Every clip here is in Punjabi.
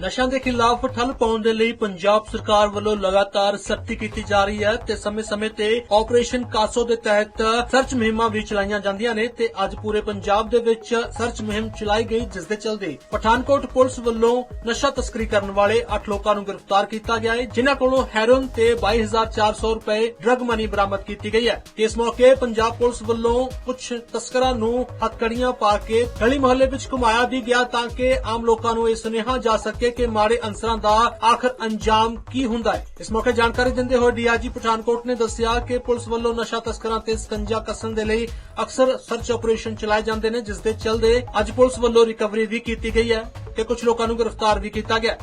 ਨਸ਼ਿਆਂ ਦੇ ਖਿਲਾਫ ਠੱਲ ਪਾਉਣ ਦੇ ਲਈ ਪੰਜਾਬ ਸਰਕਾਰ ਵੱਲੋਂ ਲਗਾਤਾਰ ਸਖਤੀ ਕੀਤੀ ਜਾ ਰਹੀ ਹੈ ਤੇ ਸਮੇਂ-ਸਮੇਂ ਤੇ ਆਪਰੇਸ਼ਨ ਕਾਸੋ ਦੇ ਤਹਿਤ ਸਰਚ ਮੁਹਿੰਮਾਂ ਵੀ ਚਲਾਈਆਂ ਜਾਂਦੀਆਂ ਨੇ ਤੇ ਅੱਜ ਪੂਰੇ ਪੰਜਾਬ ਦੇ ਵਿੱਚ ਸਰਚ ਮੁਹਿੰਮ ਚਲਾਈ ਗਈ, ਜਿਸ ਦੇ ਚਲਦੇ ਪਠਾਨਕੋਟ ਪੁਲਿਸ ਵੱਲੋਂ ਨਸ਼ਾ ਤਸਕਰੀ ਕਰਨ ਵਾਲੇ 8 ਲੋਕਾਂ ਨੂੰ ਗ੍ਰਿਫਤਾਰ ਕੀਤਾ ਗਿਆ ਹੈ, ਜਿਨ੍ਹਾਂ ਕੋਲੋਂ ਹੈਰੋਇਨ ਤੇ 22400 ਰੁਪਏ ਡਰਗ ਮਨੀ ਬਰਾਮਦ ਕੀਤੀ ਗਈ ਹੈ। ਇਸ ਮੌਕੇ ਪੰਜਾਬ ਪੁਲਿਸ ਵੱਲੋਂ ਕੁਝ ਤਸਕਰਾਂ ਨੂੰ ਹੱਥਕੜੀਆਂ ਪਾ ਕੇ ਗਲੀ ਮੁਹੱਲੇ ਵਿੱਚ ਘੁਮਾਇਆ ਵੀ ਗਿਆ ਤਾਂ ਕਿ ਆਮ ਲੋਕਾਂ ਨੂੰ ਇਹ ਸੁਨੇਹਾ ਜਾ ਸਕੇ ਕਿ ਮਾੜੇ ਅੰਸਰਾਂ ਦਾ ਆਖਰ ਅੰਜਾਮ ਕੀ ਹੁੰਦਾ ਹੈ? ਇਸ ਮੌਕੇ ਜਾਣਕਾਰੀ ਦਿੰਦੇ ਹੋਏ ਡੀਆਈਜੀ ਪਠਾਨਕੋਟ ਨੇ ਦੱਸਿਆ ਕਿ ਪੁਲਿਸ ਵੱਲੋਂ ਨਸ਼ਾ ਤਸਕਰਾਂ ਤੇ ਸਕੰਜਾ ਕੱਸਣ ਦੇ ਲਈ ਅਕਸਰ ਸਰਚ ਆਪਰੇਸ਼ਨ ਚਲਾਏ ਜਾਂਦੇ ਨੇ, ਜਿਸ ਦੇ ਚਲਦੇ ਅੱਜ ਪੁਲਿਸ ਵੱਲੋਂ ਰਿਕਵਰੀ ਵੀ ਕੀਤੀ ਗਈ ਹੈ ਤੇ ਕੁਝ ਲੋਕਾਂ ਨੂੰ ਗ੍ਰਿਫਤਾਰ ਵੀ ਕੀਤਾ ਗਿਆ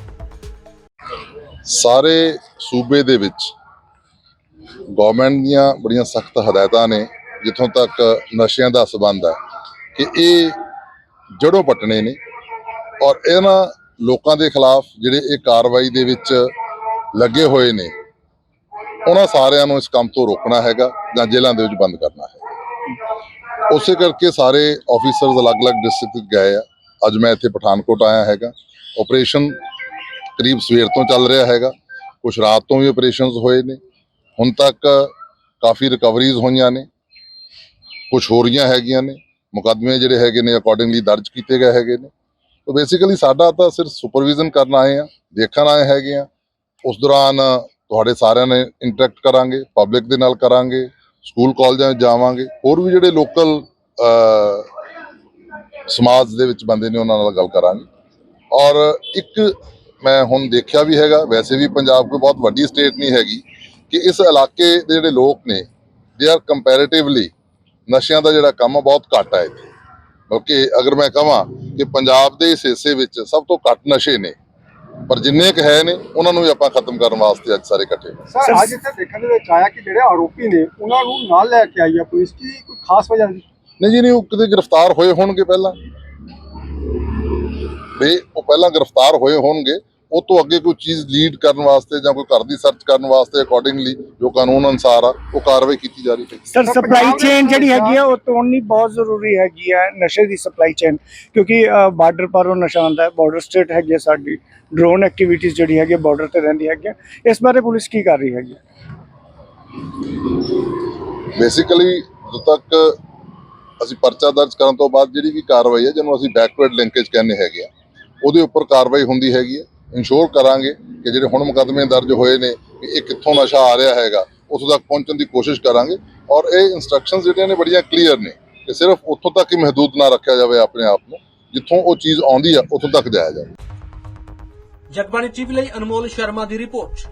ਸਾਰੇ ਸੂਬੇ ਦੇ ਵਿੱਚ ਗਵਰਨਮੈਂਟ ਦੀਆਂ ਬੜੀਆਂ ਸਖਤ ਹਦਾਇਤਾਂ ਨੇ, ਜਿੱਥੋਂ ਤੱਕ ਨਸ਼ਿਆਂ ਦਾ ਸਬੰਧ ਹੈ ਕਿ ਇਹ ਜੜੋਂ ਪਟਣੇ ਨੇ ਔਰ ਇਹਨਾਂ ਲੋਕਾਂ ਦੇ ਖਿਲਾਫ ਜਿਹੜੇ ਇਹ ਕਾਰਵਾਈ ਦੇ ਵਿੱਚ ਲੱਗੇ ਹੋਏ ਨੇ, ਉਹਨਾਂ ਸਾਰਿਆਂ ਨੂੰ ਇਸ ਕੰਮ ਤੋਂ ਰੋਕਣਾ ਹੈਗਾ ਜਾਂ ਜੇਲ੍ਹਾਂ ਦੇ ਵਿੱਚ ਬੰਦ ਕਰਨਾ ਹੈ ਉਸੇ ਕਰਕੇ ਸਾਰੇ ਆਫੀਸਰਸ ਅਲੱਗ-ਅਲੱਗ ਡਿਸਟ੍ਰਿਕਟ ਗਏ ਆ। ਅੱਜ ਮੈਂ ਇੱਥੇ ਪਠਾਨਕੋਟ ਆਇਆ ਹੈਗਾ। ਆਪਰੇਸ਼ਨ ਕਰੀਬ ਸਵੇਰ ਤੋਂ ਚੱਲ ਰਿਹਾ ਹੈਗਾ। ਕੁਝ ਰਾਤ ਤੋਂ ਵੀ ਆਪਰੇਸ਼ਨਸ ਹੋਏ ਨੇ। ਹੁਣ ਤੱਕ ਕਾਫੀ ਰਿਕਵਰੀਜ਼ ਹੋਈਆਂ ਨੇ। ਕੁਝ ਹੋ ਰਹੀਆਂ ਹੈਗੀਆਂ ਨੇ। ਮੁਕੱਦਮੇ ਜਿਹੜੇ ਹੈਗੇ ਨੇ ਅਕੋਰਡਿੰਗਲੀ ਦਰਜ ਕੀਤੇ ਗਏ ਹੈਗੇ ਨੇ। ਤਾਂ ਬੇਸਿਕਲੀ ਸਾਡਾ ਤਾਂ ਸਿਰਫ ਸੁਪਰਵਿਜ਼ਨ ਕਰਨ ਆਏ ਆ ਦੇਖਣ ਆਏ ਹੈਗੇ ਆ ਉਸ ਦੌਰਾਨ ਤੁਹਾਡੇ ਸਾਰਿਆਂ ਨੇ ਇੰਟਰੈਕਟ ਕਰਾਂਗੇ ਪਬਲਿਕ ਦੇ ਨਾਲ ਕਰਾਂਗੇ ਸਕੂਲ ਕਾਲਜਾਂ ਵਿੱਚ ਜਾਵਾਂਗੇ। ਹੋਰ ਵੀ ਜਿਹੜੇ ਲੋਕਲ ਸਮਾਜ ਦੇ ਵਿੱਚ ਬੰਦੇ ਨੇ ਉਹਨਾਂ ਨਾਲ ਗੱਲ ਕਰਾਂਗੇ। ਔਰ ਇੱਕ ਮੈਂ ਹੁਣ ਦੇਖਿਆ ਵੀ ਹੈਗਾ, ਵੈਸੇ ਵੀ ਪੰਜਾਬ ਕੋਈ ਬਹੁਤ ਵੱਡੀ ਸਟੇਟ ਨਹੀਂ ਹੈਗੀ, ਕਿ ਇਸ ਇਲਾਕੇ ਦੇ ਜਿਹੜੇ ਲੋਕ ਨੇ ਦੇ ਆਰ ਕੰਪੈਰੀਟਿਵਲੀ ਨਸ਼ਿਆਂ ਦਾ ਜਿਹੜਾ ਕੰਮ ਆ, ਬਹੁਤ ਘੱਟ ਹੈ ਇੱਥੇ। ਕਿਉਂਕਿ ਅਗਰ ਮੈਂ ਕਹਾਂ ਕਿ ਪੰਜਾਬ ਦੇ ਇਸ ਹਿੱਸੇ ਵਿੱਚ ਸਭ ਤੋਂ ਘੱਟ ਨਸ਼ੇ ਨੇ। ਪਰ ਜਿੰਨੇ ਕੁ ਹੈ ਨੇ ਉਹਨਾਂ ਨੂੰ ਵੀ ਆਪਾਂ ਖਤਮ ਕਰਨ ਵਾਸਤੇ ਅੱਜ ਸਾਰੇ ਇਕੱਠੇ। ਸਰ ਅੱਜ ਇੱਥੇ ਦੇਖਣ ਦੇ ਵਿੱਚ ਆਇਆ ਕਿ ਜਿਹੜੇ ਆਰੋਪੀ ਨੇ ਉਹਨਾਂ ਨੂੰ ਨਾਲ ਲੈ ਕੇ ਆਈ ਆ ਪੁਲਿਸ। ਕੀ ਕੋਈ ਖਾਸ ਵਜ੍ਹਾ ਸੀ? ਨਹੀਂ ਜੀ ਨਹੀਂ ਉਹ ਕਿਤੇ ਗ੍ਰਿਫਤਾਰ ਹੋਏ ਹੋਣਗੇ ਪਹਿਲਾਂ। ਵੀ ਉਹ ਪਹਿਲਾਂ ਗ੍ਰਿਫਤਾਰ ਹੋਏ ਹੋਣਗੇ। ਉਹ ਤੋਂ ਅੱਗੇ ਕੋਈ ਚੀਜ਼ ਲੀਡ ਕਰਨ ਵਾਸਤੇ ਜਾਂ ਕੋਈ ਘਰ ਦੀ ਸਰਚ ਕਰਨ ਵਾਸਤੇ ਅਕੋਰਡਿੰਗਲੀ ਜੋ ਕਾਨੂੰਨ ਅਨੁਸਾਰ ਆ ਉਹ ਕਾਰਵਾਈ ਕੀਤੀ ਜਾ ਰਹੀ ਹੈ ਸਰ ਸਪਲਾਈ ਚੇਨ ਜਿਹੜੀ ਹੈਗੀ ਆ ਉਹ ਤੋੜਨੀ ਬਹੁਤ ਜ਼ਰੂਰੀ ਹੈਗੀ ਹੈ ਨਸ਼ੇ ਦੀ ਸਪਲਾਈ ਚੇਨ ਕਿਉਂਕਿ ਬਾਰਡਰ ਪਰ ਉਹ ਨਸ਼ਾ ਆਉਂਦਾ ਹੈ ਬਾਰਡਰ ਸਟੇਟ ਹੈਗੀ ਸਾਡੀ ਡਰੋਨ ਐਕਟੀਵਿਟੀਜ਼ ਜਿਹੜੀ ਹੈਗੀ ਬਾਰਡਰ ਤੇ ਰਹਿੰਦੀ ਹੈਗੀ। ਇਸ ਬਾਰੇ ਪੁਲਿਸ ਕੀ ਕਰ ਰਹੀ ਹੈਗੀ? ਬੇਸਿਕਲੀ ਜਦੋਂ ਤੱਕ ਅਸੀਂ ਪਰਚਾ ਦਰਜ ਕਰਨ ਤੋਂ ਬਾਅਦ ਜਿਹੜੀ ਵੀ ਕਾਰਵਾਈ ਹੈ ਜਿਹਨੂੰ ਅਸੀਂ ਬੈਕਵਰਡ ਲਿੰਕੇਜ ਕਹਿੰਦੇ ਹੈਗੇ ਆ ਉਹਦੇ ਉੱਪਰ ਕਾਰਵਾਈ ਹੁੰਦੀ ਹੈਗੀ ਹੈ ਇਨਸ਼ੋਰ ਕਰਾਂਗੇ ਕਿ ਜਿਹੜੇ ਹੁਣ ਮੁਕੱਦਮੇ ਦਰਜ ਹੋਏ ਨੇ ਕਿ ਇਹ ਕਿੱਥੋਂ ਨਸ਼ਾ ਆ ਰਿਹਾ ਹੈਗਾ ਉੱਥੋਂ ਤੱਕ ਪਹੁੰਚਣ ਦੀ ਕੋਸ਼ਿਸ਼ ਕਰਾਂਗੇ ਔਰ ਇਹ ਇਨਸਟਰਕਸ਼ਨਸ ਜਿਹੜੀਆਂ ਨੇ ਬੜੀਆਂ ਕਲੀਅਰ ਨੇ ਕਿ ਸਿਰਫ ਉੱਥੋਂ ਤੱਕ ਹੀ ਮਹਦੂਦ ਨਾ ਰੱਖਿਆ ਜਾਵੇ ਆਪਣੇ ਆਪ ਨੂੰ, ਜਿੱਥੋਂ ਉਹ ਚੀਜ਼ ਆਉਂਦੀ ਆ, ਉੱਥੋਂ ਤੱਕ ਜਾਇਆ ਜਾਵੇ। ਜਗਬਾਣੀ ਟੀਵੀ ਲਈ ਅਨਮੋਲ ਸ਼ਰਮਾ ਦੀ ਰਿਪੋਰਟ।